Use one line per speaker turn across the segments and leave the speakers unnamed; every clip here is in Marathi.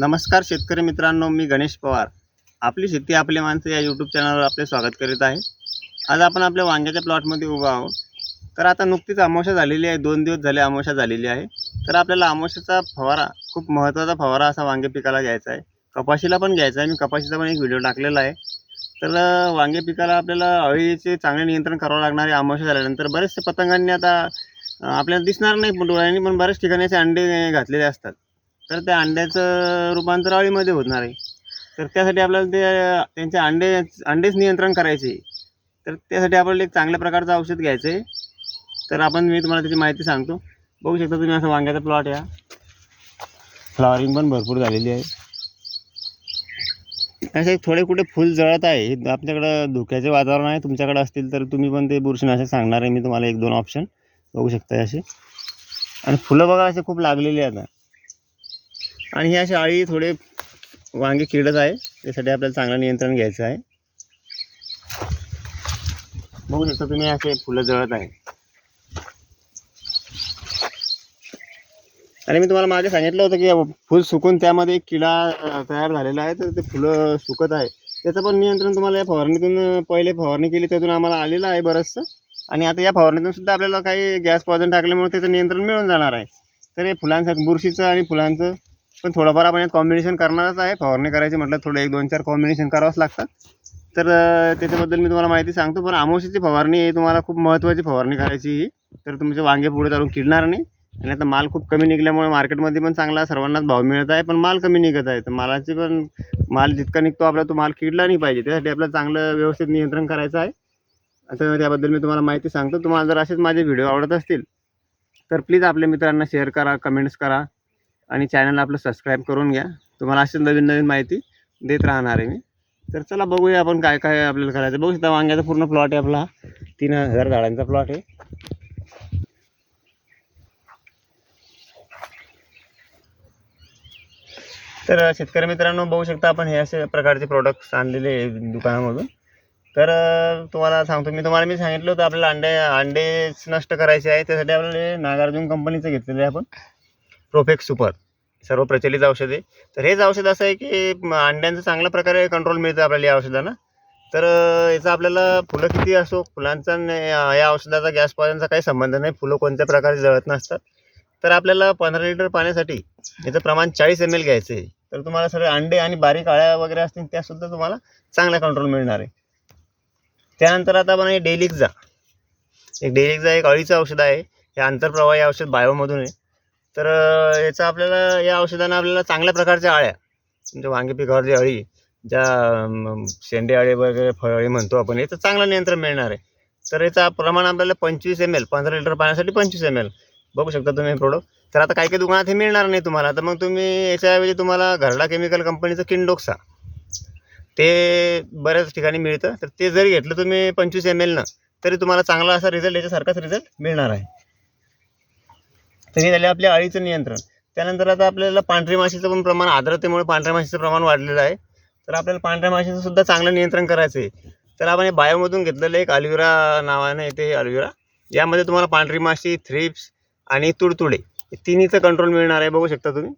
नमस्कार शेतकरी मित्रांनो मी गणेश पवार. आपली शेती आपली माणसं या यूट्यूब चॅनलवर आपले स्वागत करीत आहे. आज आपण आपल्या वांग्याच्या प्लॉटमध्ये उभा आहोत. तर आता नुकतीच अमावस्या झालेली आहे. दोन दिवस झाले अमावस्या झालेली आहे. तर आपल्याला अमावस्याचा फवारा खूप महत्त्वाचा फवारा असा वांगे पिकाला घ्यायचा आहे. कपाशीला पण घ्यायचा आहे. मी कपाशीचा पण एक व्हिडिओ टाकलेला आहे. तर वांगे पिकाला आपल्याला अळीचे चांगले नियंत्रण करावं लागणार आहे अमावस्या झाल्यानंतर. बरेचसे पतंगांनी आता आपल्याला दिसणार नाही डोळ्यांनी पण बऱ्याच ठिकाणी असे अंडे घातलेले असतात. तर त्या अंड्याचं रूपांतर अळीमध्ये होणार आहे. तर त्यासाठी आपल्याला ते त्यांचे अंडे अंडेच नियंत्रण करायचे. तर त्यासाठी आपल्याला एक चांगल्या प्रकारचं औषध घ्यायचं आहे तर आपण मी तुम्हाला त्याची माहिती सांगतो. बघू शकता तुम्ही असं वांग्याचा प्लॉट या. फ्लॉवरिंग पण भरपूर झालेली आहे. असे थोडे कुठे फुल जळत आहे. आपल्याकडं धुक्याचे वातावरण आहे. तुमच्याकडे असतील तर तुम्ही पण ते बुरशीनाशक सांगणार आहे. मी तुम्हाला एक दोन ऑप्शन बघू शकता असे. आणि फुलं बघा असे खूप लागलेली आहे आता आणि हे शाळी अळी थोडे वांगे किडत आहे. त्यासाठी आपल्याला चांगलं नियंत्रण घ्यायचं आहे. बघू शकता तुम्ही असे फुलं जळत आहे आणि मी तुम्हाला मागे सांगितलं होतं की फुल सुकून त्यामध्ये एक किडा तयार झालेला आहे. तर ते फुलं सुकत आहे. त्याचं पण नियंत्रण तुम्हाला या फवारणीतून पहिले फवारणी केली त्यातून आम्हाला आलेलं आहे बरंचसं. आणि आता या फवारणीतून सुद्धा आपल्याला काही गॅस पॉझन टाकल्यामुळे त्याचं नियंत्रण मिळून जाणार आहे. तर हे फुलांचं बुरशीचं आणि फुलांचं पण थोडंफार आपण यात कॉम्बिनेशन करणारच आहे. फवारणी करायची म्हटलं थोडं एक दोन चार कॉम्बिनेशन करावंच लागतात तर त्याच्याबद्दल मी तुम्हाला माहिती सांगतो. पण आमोशीची फवारणी ही तुम्हाला खूप महत्त्वाची फवारणी करायची ही. तर तुमचे वांगे पुढे चालून किडणार नाही. आणि आता माल खूप कमी निघल्यामुळे मार्केटमध्ये पण चांगला सर्वांनाच भाव मिळत आहे पण माल कमी निघत आहे. तर मालाची पण माल जितका निघतो आपला तो माल किडला नाही पाहिजे. त्यासाठी आपल्याला चांगलं व्यवस्थित नियंत्रण करायचं आहे. आता त्याबद्दल मी तुम्हाला माहिती सांगतो. तुम्हाला जर असेच माझे व्हिडिओ आवडत असतील तर प्लीज आपल्या मित्रांना शेअर करा कमेंट्स करा. आणि चॅनल आपलं सबस्क्राईब करून घ्या. तुम्हाला अशीच नवीन नवीन माहिती देत राहणार आहे मी. तर चला बघूया आपण काय काय आपल्याला करायचं बघू शकता वांग्याचा पूर्ण प्लॉट आहे आपला. तीन हजार झाडांचा प्लॉट आहे. तर शेतकरी मित्रांनो बघू शकता आपण हे असे प्रकारचे प्रोडक्ट्स आणलेले दुकानामधून. तर तुम्हाला सांगतो मी तुम्हाला मी सांगितलं होतं आपल्याला अंडे अंडेच नष्ट करायचे आहे. त्यासाठी आपल्याला नागार्जुन कंपनीचं घेतलेलं आहे आपण. प्रोफेक्स सुपर सर्व प्रचलित औषधे. तर हेच औषध असं आहे की अंड्यांचं चांगल्या प्रकारे कंट्रोल मिळतं आपल्याला या औषधानं. तर याचा आपल्याला फुलं किती असो फुलांचा न- या औषधाचा गॅस पॉइजनचा काही संबंध नाही. फुलं कोणत्या प्रकारे जळत नसतात. तर आपल्याला पंधरा लिटर पाण्यासाठी याचं प्रमाण चाळीस एम एल घ्यायचं आहे. तर तुम्हाला सगळे अंडे आणि बारीक आळ्या वगैरे असतील त्यासुद्धा तुम्हाला चांगला कंट्रोल मिळणार आहे. त्यानंतर आता आपण हे डेलिक्झा एक डेलिक्झा एक अळीचं औषध आहे. हे आंतरप्रवाही औषध बायोमधून आहे. तर याचा याचं आपल्याला या औषधानं आपल्याला चांगल्या प्रकारच्या अळ्या म्हणजे वांगे पिकावरची अळी ज्या शेंडे अळी वगैरे फळअळी म्हणतो आपण याचं चांगलं नियंत्रण मिळणार आहे. तर याचा प्रमाण आपल्याला पंचवीस एम एल पंधरा लिटर पाण्यासाठी पंचवीस एम एल बघू शकता तुम्ही प्रोडक्ट तर आता काही काही दुकानात हे मिळणार नाही तुम्हाला. तर मग तुम्ही याच्याऐवजी तुम्हाला घरडा केमिकल कंपनीचं किंडोक्सा ते बऱ्याच ठिकाणी मिळतं. तर ते जरी घेतलं तुम्ही पंचवीस एम एलनं तरी तुम्हाला चांगला असा रिझल्ट याच्यासारखाच रिझल्ट मिळणार आहे. तरी झाले आपल्या अळीचं नियंत्रण. त्यानंतर आता आपल्याला पांढरी माशीचं पण प्रमाण आर्द्रतेमुळे पांढऱ्या माशीचं प्रमाण वाढलेलं आहे. तर आपल्याला पांढऱ्या माशीचं सुद्धा चांगलं नियंत्रण करायचं आहे तर आपण हे बायोमधून घेतलेलं एक अल्विरा नावानं येते अल्विरा. यामध्ये तुम्हाला पांढरी माशी थ्रिप्स आणि तुडतुडे हे तिन्हीचं कंट्रोल मिळणार आहे. बघू शकता तुम्ही.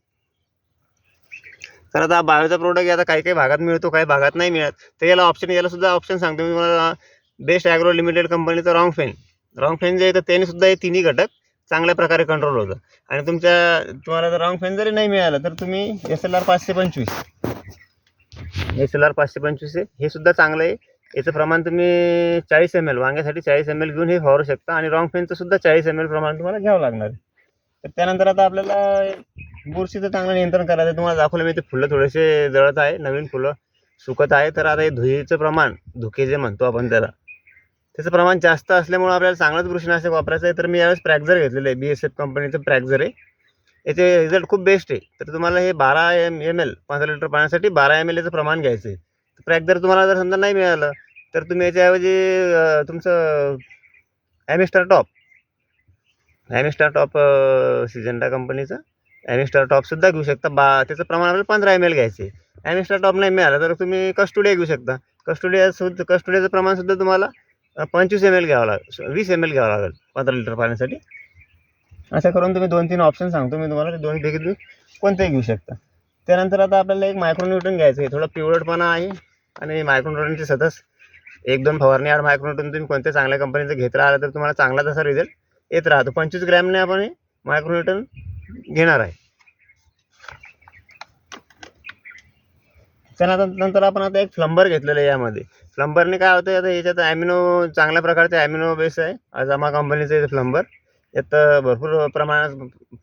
तर आता बायोचा प्रोडक्ट आता काही काही भागात मिळतो काही भागात नाही मिळत. तर याला ऑप्शन याला सुद्धा ऑप्शन सांगतो मी तुम्हाला. बेस्ट ॲग्रो लिमिटेड कंपनीचं रॉंग फेन रॉंग फेन जे आहे तर त्याने सुद्धा हे तिन्ही घटक चांगल्या प्रकारे कंट्रोल होतं. आणि तुमच्या तुम्हाला जर रॉंग फेन जरी नाही मिळालं तर तुम्ही एस एल आर पाचशे पंचवीस. एस एल आर पाचशे पंचवीस आहे. हे सुद्धा चांगलं आहे. याचं प्रमाण तुम्ही चाळीस एम एल वांग्यासाठी चाळीस एम एल घेऊन हे फवारू शकता. आणि रॉंग फॅनचं सुद्धा चाळीस एम एल प्रमाण तुम्हाला घ्यावं लागणार आहे. तर त्यानंतर आता आपल्याला बुरशीचं चांगलं नियंत्रण करायचं आहे. तुम्हाला दाखवलं मी ते फुलं थोडेसे जळत आहे. नवीन फुलं सुकत आहे. तर आता हे धुईचं प्रमाण धुके जे म्हणतो आपण त्याला त्याचं प्रमाण जास्त असल्यामुळं आपल्याला चांगलंच बुरशीनाशक वापरायचं आहे. तर मी यावेळेस प्रॅक्झर घेतलेलं आहे बी एस एफ कंपनीचं प्रॅक्झर आहे. याचे रिझल्ट खूप बेस्ट आहे. तर तुम्हाला हे बारा एम एम एल पंधरा लिटर पाण्यासाठी बारा एम एल याचं प्रमाण घ्यायचं आहे. तर प्रॅक्झर तुम्हाला जर समजा नाही मिळालं तर तुम्ही याच्याऐवजी तुमचं ॲमिस्टार टॉप ॲमिस्टार टॉप सिजंडा कंपनीचं ॲमिस्टार टॉपसुद्धा घेऊ शकता. बा त्याचं प्रमाण आपल्याला पंधरा एम एल घ्यायचे ॲमिस्टार टॉप नाही मिळालं तर तुम्ही कस्टुडिया घेऊ शकता. कस्टुडिया सुद्धा कस्टुडियाचं प्रमाणसुद्धा तुम्हाला पंचवीस एम एल घ्यावं लागेल वीस एम एल घ्यावं लागेल पंधरा लिटर पाण्यासाठी. असं करून तुम्ही दोन तीन ऑप्शन सांगतो मी तुम्हाला दोन दोन्हीपैकी तुम्ही कोणतेही घेऊ शकता. त्यानंतर आता आपल्याला एक मायक्रोन्यूटन घ्यायचं आहे थोडं पिवळटपणा आहे आणि मायक्रोन्यूटनची सतत एक दोन फवारणी आड मायक्रोन्यूटन तुम्ही कोणत्या चांगल्या कंपनीचं घेत राहिला तर तुम्हाला चांगला तसा रिझल्ट येत राहतो. पंचवीस ग्रॅमने आपण हे मायक्रोन्यूटन घेणार आहे. त्यानंतर नंतर आपण आता एक फ्लंबर घेतलेलं आहे यामध्ये. फ्लंबरने काय होतं आता याच्यात ॲमिनो चांगल्या प्रकारचे ॲमिनो बेस आहे अजामा कंपनीचे फ्लंबर यात भरपूर प्रमाणात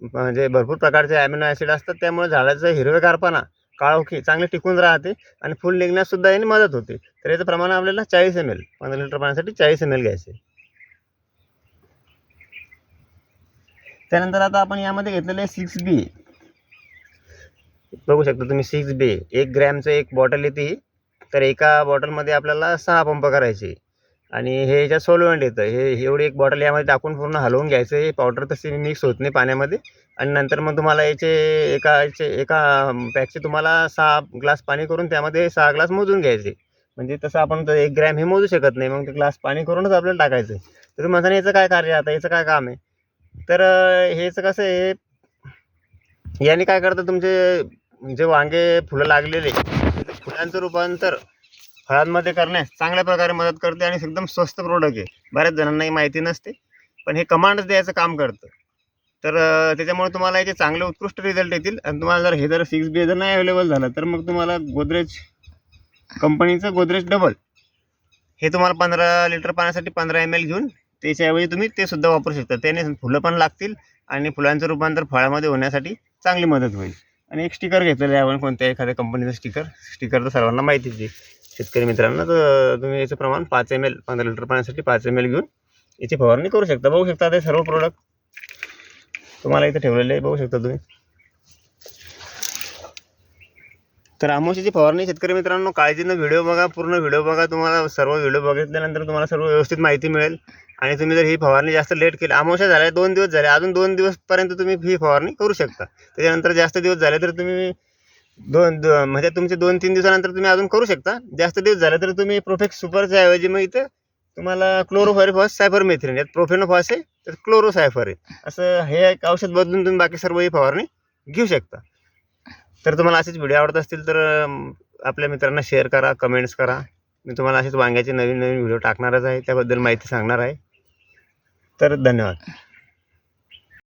म्हणजे भरपूर प्रकारचे ॲमिनो ॲसिड असतात त्यामुळे झाडाचं हिरवेगारपणा काळोखी चांगले टिकून राहते आणि फुल निघण्याससुद्धा याने मदत होते. तर याचं प्रमाण आपल्याला चाळीस एम एल पंधरा लिटर पाण्यासाठी चाळीस एम एल घ्यायचे. त्यानंतर आता आपण यामध्ये घेतलेलं आहे सिक्स बी बघू शकता तुम्ही सिक्स बी एक ग्रॅमचं एक बॉटल येते. ही तर एका बॉटलमध्ये आपल्याला सहा पंप करायचे. आणि हे याच्यात सोलवंट येतं. हे एवढी एक बॉटल यामध्ये टाकून पूर्ण हलवून घ्यायचं. हे पावडर तशी मिक्स होत नाही पाण्यामध्ये. आणि नंतर मग तुम्हाला याचे एका याचे एका पॅकचे तुम्हाला सहा ग्लास पाणी करून त्यामध्ये सहा ग्लास मोजून घ्यायचे. म्हणजे तसं आपण तर एक ग्रॅम हे मोजू शकत नाही. मग ते ग्लास पाणी करूनच आपल्याला टाकायचं. तर तुम्ही म्हणता याचं काय कार्य आता? याचं काय काम आहे? तर हेचं कसं आहे? याने काय करतं तुमचे जे वांगे फुलं लागलेले फुलांचं रूपांतर फळांमध्ये करण्यास चांगल्या प्रकारे मदत करते आणि एकदम स्वस्त प्रोडक्ट आहे. बऱ्याच जणांनाही माहिती नसते पण हे कमांडच द्यायचं काम करतं. तर त्याच्यामुळे तुम्हाला याचे चांगले उत्कृष्ट रिझल्ट येतील. आणि तुम्हाला जर हे जर सिक्स बी जर नाही अवेलेबल झालं तर मग तुम्हाला गोदरेज कंपनीचं गोदरेज डबल हे तुम्हाला पंधरा लिटर पाण्यासाठी पंधरा एम एल घेऊन त्याच्याऐवजी तुम्ही ते सुद्धा वापरू शकता. त्याने फुलं पण लागतील आणि फुलांचं रूपांतर फळामध्ये होण्यासाठी चांगली मदत होईल. आणि एक स्टिकर घेतलेलं आहे आपण कोणत्या एखाद्या कंपनीचं स्टिकर स्टिकर तर सर्वांना माहितीच आहे. शेतकरी मित्रांना तर तुम्ही याचं प्रमाण पाच एम एल पंधरा लिटर पाण्यासाठी पाच एम एल घेऊन याची फवारणी करू शकता. बघू शकता ते सर्व प्रोडक्ट तुम्हाला इथे ठेवलेले आहे. बघू शकता तुम्ही. तर आमोशीची फवारणी शेतकरी मित्रांनो काळजीनं व्हिडिओ बघा पूर्ण व्हिडिओ बघा. तुम्हाला सर्व व्हिडिओ बघितल्यानंतर तुम्हाला सर्व व्यवस्थित माहिती मिळेल. आणि तुम्ही जर ही फवारणी जास्त लेट केली आमोशा झाल्या दोन दिवस झाले अजून दोन दिवसपर्यंत तुम्ही ही फवारणी करू शकता. त्याच्यानंतर जास्त दिवस झाले तर तुम्ही दोन दो म्हणजे तुमचे दोन तीन दिवसानंतर तुम्ही अजून करू शकता. जास्त दिवस झाले तर तुम्ही प्रोफेक्ट सुपरच्या ऐवजी मग इथं तुम्हाला क्लोरोफायरिफॉस सायफर मेथ्रिन यात प्रोफेनोफॉस आहे तर क्लोरोसायफर आहे असं हे एक औषध बदलून तुम्ही बाकी सर्व ही फवारणी घेऊ शकता. तर तुम्हाला असेच व्हिडिओ आवडत असतील तर आपल्या मित्रांना शेअर करा कमेंट्स करा. मी तुम्हाला असेच वांग्याचे नवीन नवीन व्हिडिओ टाकणारच आहे त्याबद्दल माहिती सांगणार आहे. तर धन्यवाद.